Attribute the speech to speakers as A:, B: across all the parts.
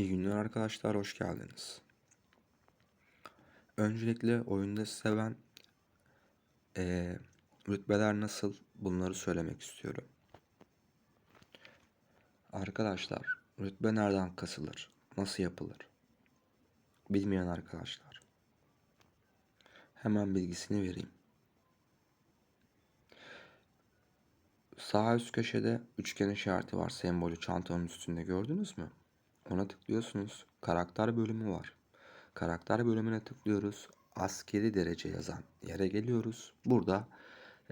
A: İyi günler arkadaşlar, hoş geldiniz. Öncelikle oyunda size ben eee, rütbeler nasıl bunları söylemek istiyorum. Arkadaşlar, rütbe nereden kasılır? Nasıl yapılır? Bilmeyen arkadaşlar. Hemen bilgisini vereyim. Sağ üst köşede üçgen işareti var. Sembolü çantanın üstünde gördünüz mü? Ona tıklıyorsunuz. Karakter bölümü var. Karakter bölümüne tıklıyoruz. Askeri derece yazan yere geliyoruz. Burada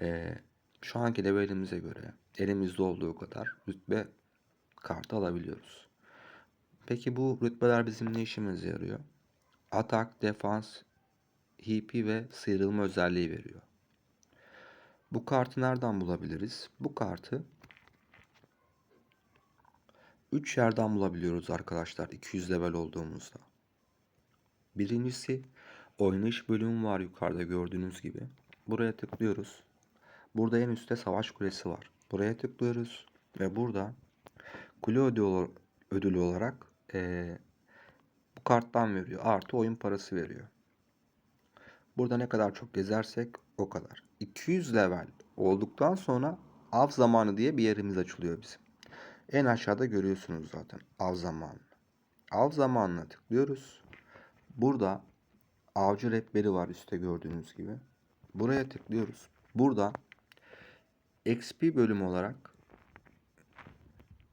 A: eee, şu anki levelimize göre elimizde olduğu kadar rütbe kartı alabiliyoruz. Peki bu rütbeler bizim ne işimize yarıyor? Atak, defans, HP ve sıyrılma özelliği veriyor. Bu kartı nereden bulabiliriz? Bu kartı 3 yerden bulabiliyoruz arkadaşlar 200 level olduğumuzda. Birincisi oynayış bölümü var yukarıda gördüğünüz gibi. Buraya tıklıyoruz. Burada en üstte savaş kulesi var. Buraya tıklıyoruz ve burada kule ödülü, olarak eee, bu karttan veriyor. Artı oyun parası veriyor. Burada ne kadar çok gezersek o kadar. 200 level olduktan sonra av zamanı diye bir yerimiz açılıyor bizim. En aşağıda görüyorsunuz zaten av zamanı. Av zamanına tıklıyoruz. Burada avcı rehberi var üstte gördüğünüz gibi. Buraya tıklıyoruz. Burada XP bölümü olarak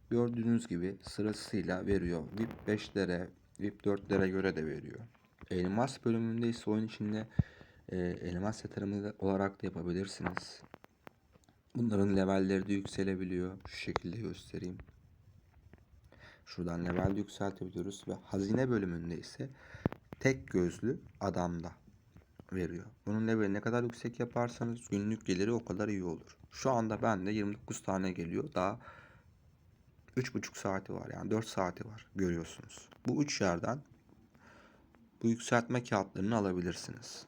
A: gördüğünüz gibi sırasıyla veriyor. VIP 5'lere, VIP 4'lere göre de veriyor. Elmas bölümünde ise oyun içinde e, elmas yatırımı olarak da yapabilirsiniz. Bunların levelleri de yükselebiliyor. Şu şekilde göstereyim. Şuradan level yükseltebiliyoruz ve hazine bölümünde ise tek gözlü adamda veriyor. Bunun leveli ne kadar yüksek yaparsanız günlük geliri o kadar iyi olur. Şu anda bende 29 tane geliyor. Daha 3,5 saati var yani 4 saati var görüyorsunuz. Bu üç yerden bu yükseltme kağıtlarını alabilirsiniz.